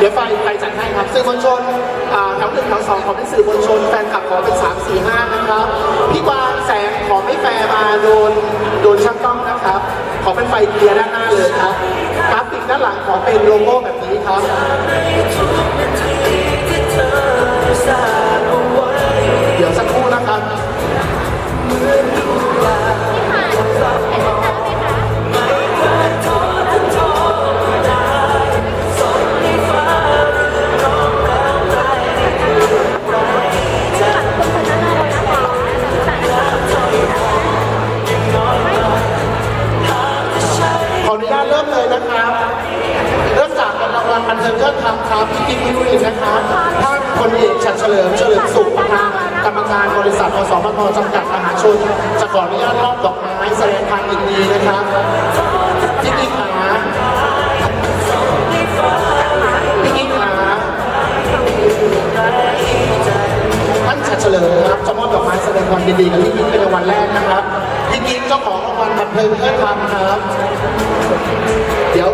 เดี๋ยวไฟไฟจัดให้ครับสื่อมวลชนแถวหนึ่งแถวสองขอเป็นสื่อมวลชน แฟนคลับขอเป็นสามสี่ห้านะครับ พี่กวางแสงขอไม่แฟร์มาโดนโดนช่างกล้องนะครับ ขอเป็นไฟเคลียร์ด้านหน้าเลยครับกราฟิกด้านหลังขอเป็นโลโก้แบบนี้ครับเดี๋ยวสักครู่นะครับ นะครับพี่กิ๊กมิวรินนะครับ ท่านพลเอกชัดเฉลิมเฉลิมสุขประธานกรรมการบริษัทอสมทจำกัดมหาชน จะขออนุญาตมอบดอกไม้แสดงความยินดีนะครับพี่กิ๊กขาพี่กิ๊กขาท่านชัดเฉลิมครับจะมอบดอกไม้แสดงความยินดีกับพี่กิ๊กเป็นรางวัลแรกนะครับพี่กิ๊กเจ้าของรางวัลบันเทิงยอดธรรมครับ เดี๋ยว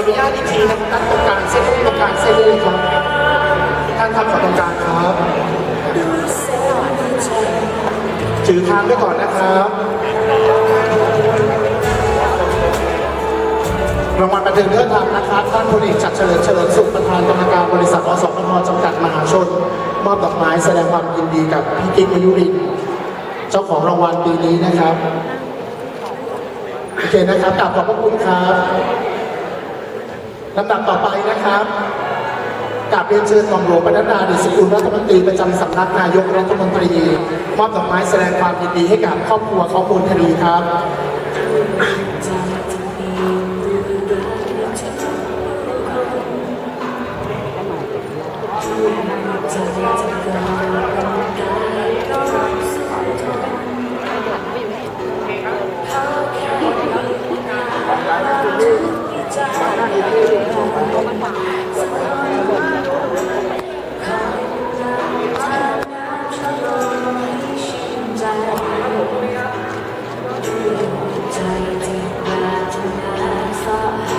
ออนุญาตอีกทีนะครับท่านตรงกลางเส้นตรงกลางเส้นเลยครับท่านครับขอตรงกลางครับถือทางไว้ก่อนนะครับรางวัลบันเทิงเลือดธรรมนะครับท่านพลเอกจักรเฉลิมเฉลิมสุขประธานกรรมการบริษัทอสมทจำกัดมหาชน มอบดอกไม้แสดงความยินดีกับพี่กิ๊กมายุรินเจ้าของรางวัลปีนี้นะครับโอเคนะครับกราบขอบพระคุณครับ ลำดับต่อไปนะครับกราบเรียนเชิญหม่อมหลวงปนัดดาดิศกุลรัฐมนตรีประจำสำนักนายกรัฐมนตรีมอบดอกไม้แสดงความยินดีให้กับครอบครัวเขามูลคดีครับ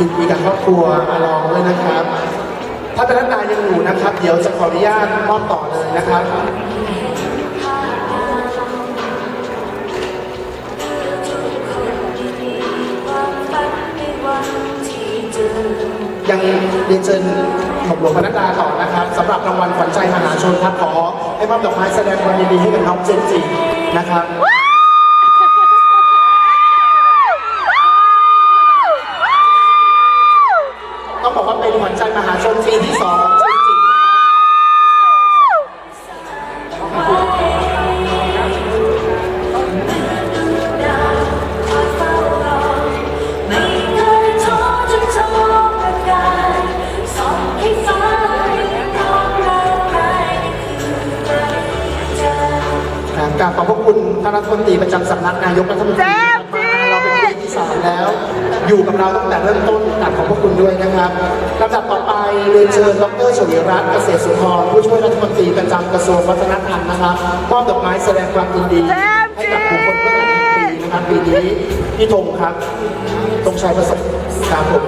ยินดีกับครอบครัวอาลองด้วยนะครับ ถ้าเป็นนักนายยังอยู่นะครับ เดี๋ยวจะขออนุญาตมอบต่อเลยนะครับยังเรียนเชิญหม่อมหลวงพนัดดาต่อนะครับสำหรับรางวัลขวัญใจมหาชนครับขอให้มอบดอกไม้แสดงความยินดีให้กับน้องเจนจีนะครับ อยู่กับเราตั้งแต่เริ่มต้นกาบขอบพระคุณด้วยนะครับลำดับต่อไปเรียนเชิญดรชลีรัตน์เกษตรสุนทรผู้ช่วยรัฐมนตรีประจำกระทรวงวัฒนธรรมนะครับมอบดอกไม้แสดงความยินดี ให้กับบุคคลเบื้องหลังปีนะครับปีนี้พี่ธงครับธงชัยประสบครับผม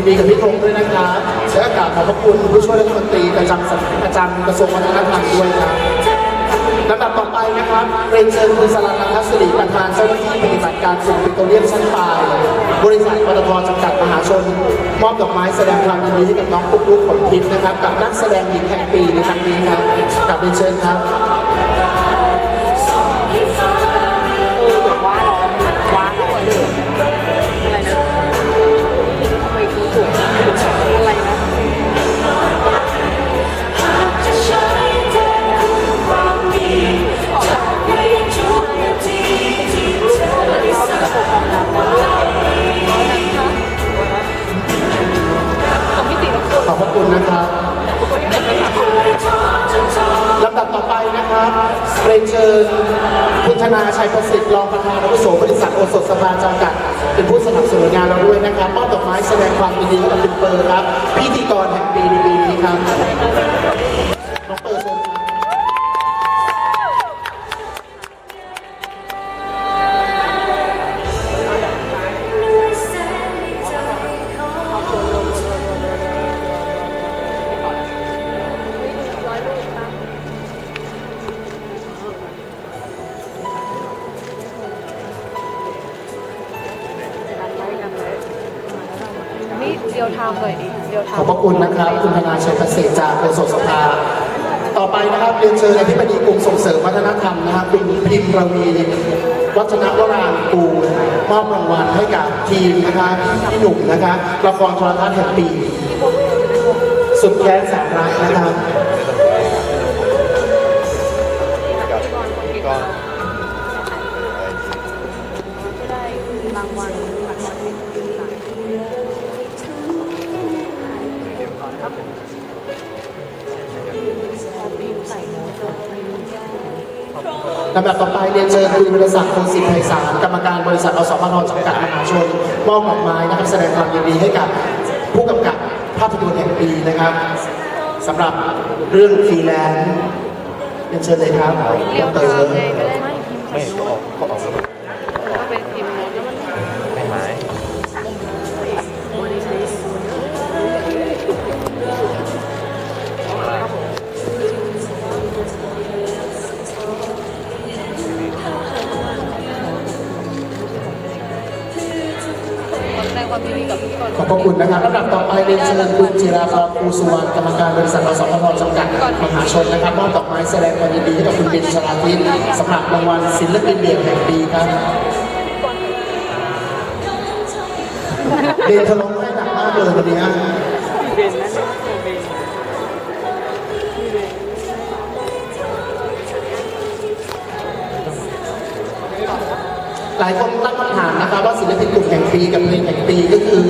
ยินดีกับพี่ธงด้วยนะครับและอากาศขอบพระคุณผู้ช่วยรัฐมนตรีประจำสำประจำกระทรวงวัฒนธรรมด้วยครับลำดับต่อไปนะครับเรียนเชิญคุณสรันนันทศิริประธานเจ้าหน้าที่ปฏิบัติการศูนย์ปิโตรเลียมชั้นปลายบริษัทปตทจำกัดมหาชน มอบดอกไม้แสดงความยินดีให้กับน้องปุ๊กลุกผลทิพย์นะครับ กับนักแสดงหญิงแห่งปีในครั้งนี้ครับกลับเรียนเชิญครับ ความยินดีกับคุณเปิร์ครับพิธี คุณนะครับ คุณธนาชัยประสิทธิ์จากโอสถสภา ต่อไปนะครับเรียนเชิญอธิบดีกรมส่งเสริมวัฒนธรรมนะครับคุณพิมพ์ระวีวัฒนวรางกูลมอบรางวัลให้กับทีมนะครับพี่หนุ่มนะครับละครโทรทัศน์แห่งปี สุดแค้นสามรักนะครับ ดับต่อไปเรียนเชิญคุณวิรศักดิ์คงศิษย์ไพศาลกรรมการบริษัทอสมทจำกัดมหาชนมอบดอกไม้นะครับแสดงความยินดีให้กับผู้กำกับภาพยนตร์แห่งปีนะครับสำหรับเรื่องฟรีแลนซ์เรียนเชิญเลยครับเรีย ความยินดีกับทุกคนขอบพระคุณนะครับลำดับต่อไปเรียนเชิญคุณจิราพรภูสุวรรณกรรมการบริษัทอสมทจำกัดมหาชนนะครับมอบดอกไม้แสดงความยินดีให้กับคุณเบนชลาทิศสำหรับรางวัลศิลปินเดี่ยวแห่งปีครับเบนทะลงให้หนักมากเลยวันนี้หลายคนตั นะครับว่าศิลปินกลุ่มแห่งปีกับเพลงแห่งปีก็คือ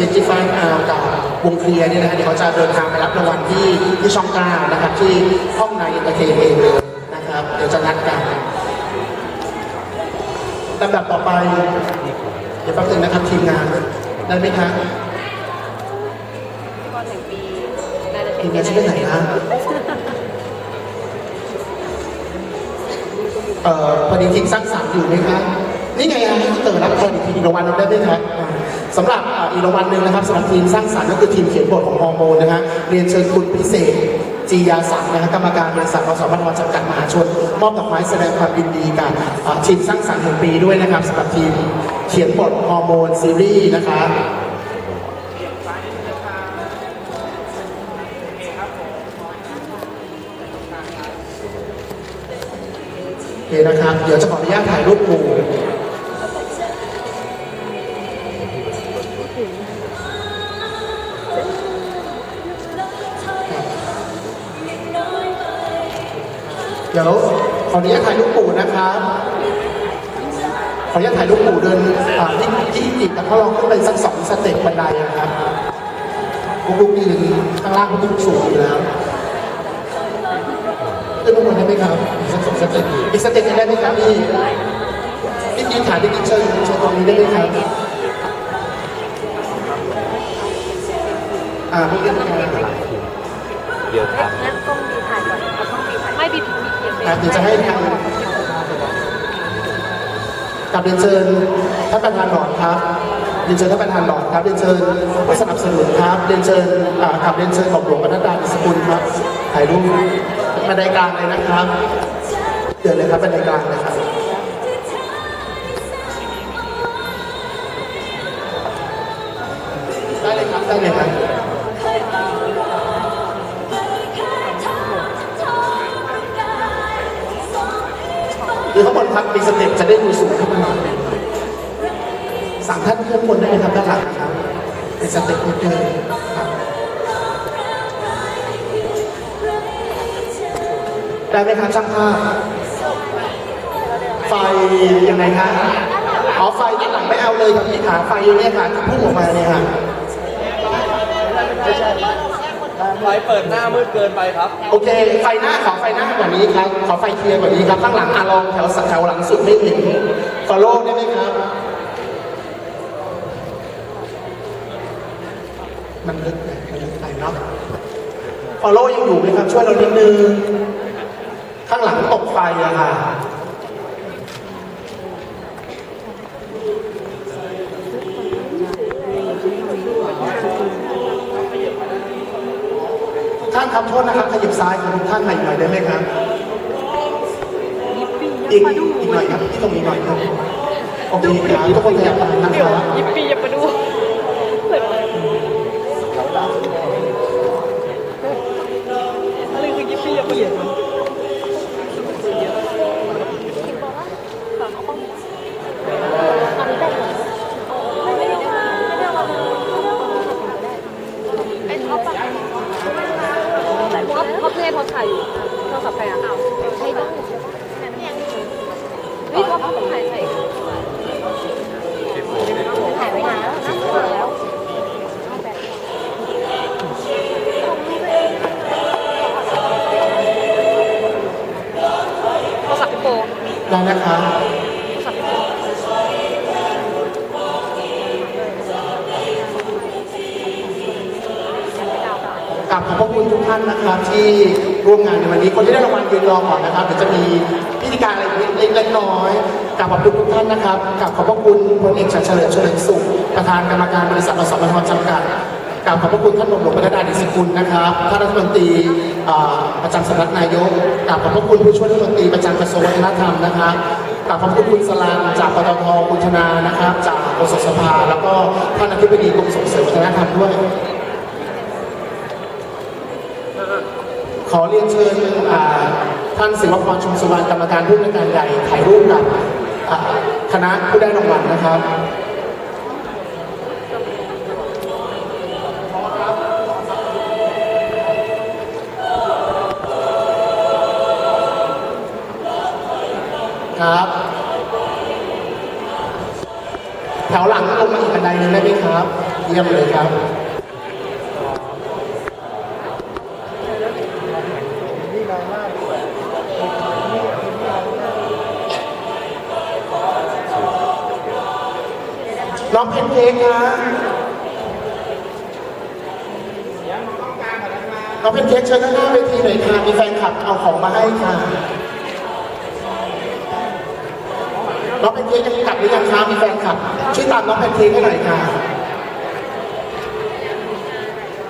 25 hour กับวงเคลียร์เนี่ยนะฮะเดี๋ยวเขาจะเดินทางไปรับรางวัลที่ที่ช่องก้านะครับที่ห้องในเอนเตอร์เทนเองเลยนะครับ เดี๋ยวจะนัดกันลำดับต่อไป เดี๋ยวแป๊บนึงนะครับทีมงานได้ไหมครับพิธีกรแห่งปีรายละเอีทียมงานชื่อไหนนะเอ่อพอดีทีมสร้างสรรค์อยู่ไหมครับ นี่ไงฮะที่เติร์รับพอดีทีอีกรางวัลหนึงได้ไหมครับสำหรับอีกรางวัลหนึ่งนะครับสำหรับทีมสร้างสรรค์ก็คือทีมเขียนบทของฮอร์โมนนะฮะเรียนเชิญคุณพิเศษจียาศักดิ์นะฮะกรรมการบริษัทอสมทจำกัดมหาชน มอบดอกไม้แสดงความยินดีกับทีมสร้างสรรค์แห่งปีด้วยนะครับสำหรับทีมเขียนบทฮอร์โมนซีรีส์นะครับโอเคนะครับ เดี๋ยวจะขออนุญาตถ่ายรูปหมู่ ดี๋ยวขออนุญาตถ่ายรูปหมู่นะครับขออนุญาตถ่ายรูปหมู่เดินอ่าที่ที่อีกแต่เขาลองขึ้นไปสักสองสเต็ปบันไดนะครับพวกลูกยืนข้างล่างลูกสูงอยู่แล้วขึ้นมาบนได้ไหมครับอีกสักสองสเต็ปอีกสเต็ปนึงได้ไหมครับพี่พี่ยืนขาพี่ยืนเชิญเชิญตรงนี้ได้ไหมครับอ่าพี่ยืนขาเดี๋ยวทงั้น นเป็นอ่าเดี๋ยวจะให้ทางกับเรียนเชิญท่านประธานหลอดครับเรียนเชิญท่านประธานหลอดครับเรียนเชิญผู้สนับสนุนครับเรียนเชิญอ่ากับเรียนเชิญของหลวงปนัดาอิสกุลครับถ่ายรูปบันไดกลางเลยนะครับเดินเลยครับบันไดกลางเลยครับได้เลยครับได้เลยครับ รือข้างบนครับมีสเต็ปจะได้ดูสูงขึ้นมาหน่อยสามท่านข้างบนได้ไหมครับด้านหลังครับเป็นสเต็ปนิดนึงครับได้ไหมครับช่างภาพไฟยังไงครับอ๋อไฟด้านหลังไม่เอาเลยครับพี่ขาไฟเนี่ยค่ะที่พุ่งออกมาเนี่ยค่ะ ไฟเปิดหน้ามืดเกินไปครับ โอเค ไฟหน้าขอไฟหน้ากว่านี้ครับ ขอไฟเคลียร์กว่านี้ครับ ข้างหลังอะลองแถวแถวหลังสุดไม่เห็น follow ได้ไหมครับ มันลึกไปมันลึกไปเนาะ follow ยังอยู่ไหมครับ ช่วยเรานิดนึง ข้างหลังตกไฟอะค่ะ ครับโทษนะครับขยิบซ้ายของทุกท่านมาอีกหน่อยได้ไหมครับ อีกอีกหน่อยครับที่ตรงนี้หน่อยครับโอเคครับทุกคนขยับตามนะครับ ยิปปี้อย่ามาดู ปได้นะครับโทรศับขอบพระคุณทุกท่านนะครับ ที่ร่วมงานในวันนี้ คนที่ได้รางวัลยืนรอก่อนนะครับเดี๋ยวจะมีพิธีการอะไรเล็กๆน้อยๆกราบขอบคุณทุกท่านนะครับกราบขอบพระคุณพลเอกชัยเฉลิมเฉลิมสุขประธานกรรมการบริษัทอสมทจำกัดกราบขอบพระคุณท่านหม่อมหลวงพัฒนาดิสกุลนะครับท่านรัฐมนตรี ประจำสำนักนายกกราบขอบพระคุณผู้ช่วยรัฐมนตรีประจำกระทรวงวัฒนธรรมนะครับกราบขอบคุณคุณสลันจากปตทคุณชนานะครับ จากกสภา แล้วก็ท่านอธิบดีกรมส่งเสริมวัฒนธรรมด้วย ขอเรียนเชิญท่านศิวพรชุมสุวรรณกรรมการผู้ในการใหญ่ถ่ายรูปกับคณะผู้ได้รางวัลนะครับ ครับ แถวหลังลงมาอีกบันไดนึงได้ไหมครับ เยี่ยมเลยครับน้องเพนเค้กคะน้องเพนเค้กเชิญข้างหน้าเวทีหน่อยค่ะ มีแฟนคลับเอาของมาให้ค่ะ น้องเพนเค้กยังกลับหรือยังคะมีแฟนคลับช่วยตามน้องเพนเค้กให้หน่อยค่ะ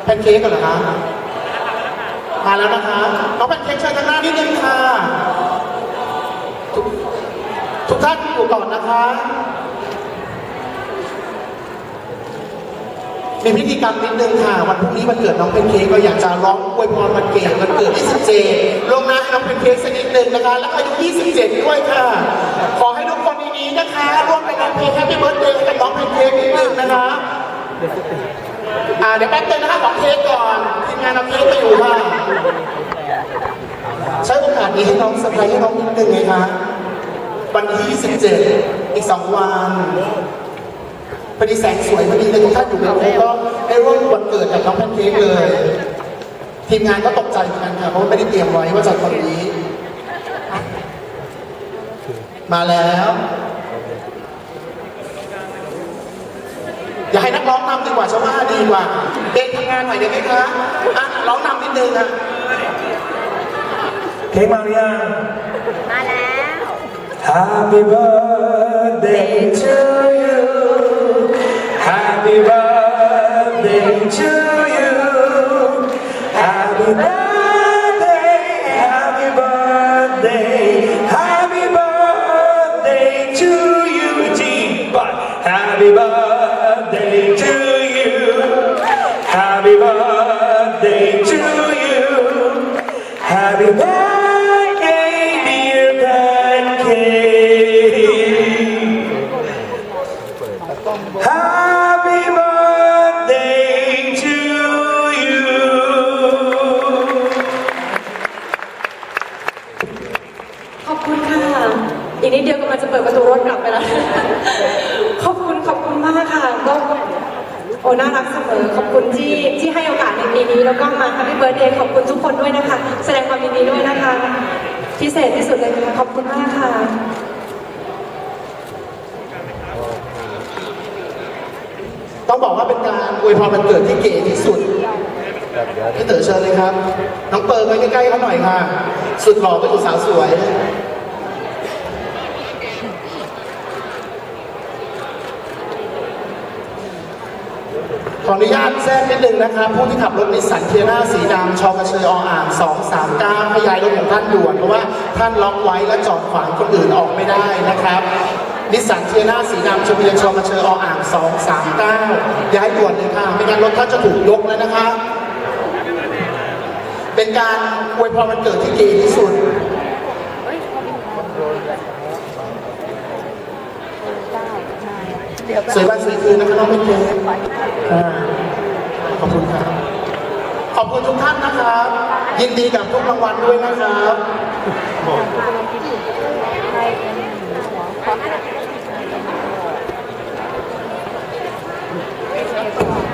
แพนเค้กกันเหรอคะมาแล้วนะคะน้องแพนเค้กเชิญข้างหน้านิดนึงค่ะทุกท่านอยู่ก่อนนะคะ มีพิธีกรรมนิดนึงค่ะ วันพรุ่งนี้วันเกิดน้องเพนเค้กก็อยากจะร้องอวยพรวันเกิดวันเกิด 27ลงหน้าให้น้องเพนเค้กสักนิดนึงนะคะ แล้วอายุ 27 ด้วยค่ะ ขอให้ทุก นี้นะคะร่วมกันร้องเพลง Happy Birthday ให้กับน้องเพนเค้กนิดนึงนะคะอ่าเดี๋ยวแป๊บนึงนะคะขอเค้กก่อนทีมงานเอาเค้กไปอยู่ค่ะใช้โอกาสนี้ให้น้องเซอร์ไพรส์ให้น้องนิดนึงไงคะวันที่27อีก 2 วันพอดีแสงสวยพอดีเลยทุกท่านอยู่ในโรงก็ได้ร่วมวันเกิดกับน้องแพนเค้กเลย ทีมงานก็ตกใจเหมือนกันค่ะเพราะว่าไม่ได้เตรียมไว้ว่าจะคนนี้ มาแล้ว อย่าให้นักร้องนำดีกว่าชาวบ้านดีกว่า เด็กทำงานหน่อยได้ไหมคะอะร้องนำนิดนึงอะเค้กมาหรือยัง มาแล้ว Happy birthday to you Happy birthday to you Happy birthday ว่าเป็นการอวยพรวันเกิดที่เก๋ที่สุดพี่เต๋อเชิญเลยครับ น้องเปิร์มาใกล้ๆเขาหน่อยค่ะ สุดหล่อก็อยู่สาวสวย ขออนุญาตแทรกนิดนึงนะครับ ผู้ที่ขับรถนิสสันเทียร่าสีดำชอกระเชยออ่าง239ขยายรถของท่านด่วน เพราะว่าท่านล็อกไว้และจอดขวางคนอื่นออกไม่ได้นะครับ นิสสันเทียร่าสีดำชมเรียนชอกระเชยออ่าง239ย้ายด่วนเลยค่ะ ไม่งั้นรถท่านจะถูกยกแล้วนะครับเป็นการอวยพรวันเกิดที่ดีที่สุดสวยวันสวยคืนนะคะน้องเป็นเกขอบคุณครับ ขอบคุณทุกท่านนะครับ ยินดีกับทุกรางวัลด้วยนะครับ ปุ๊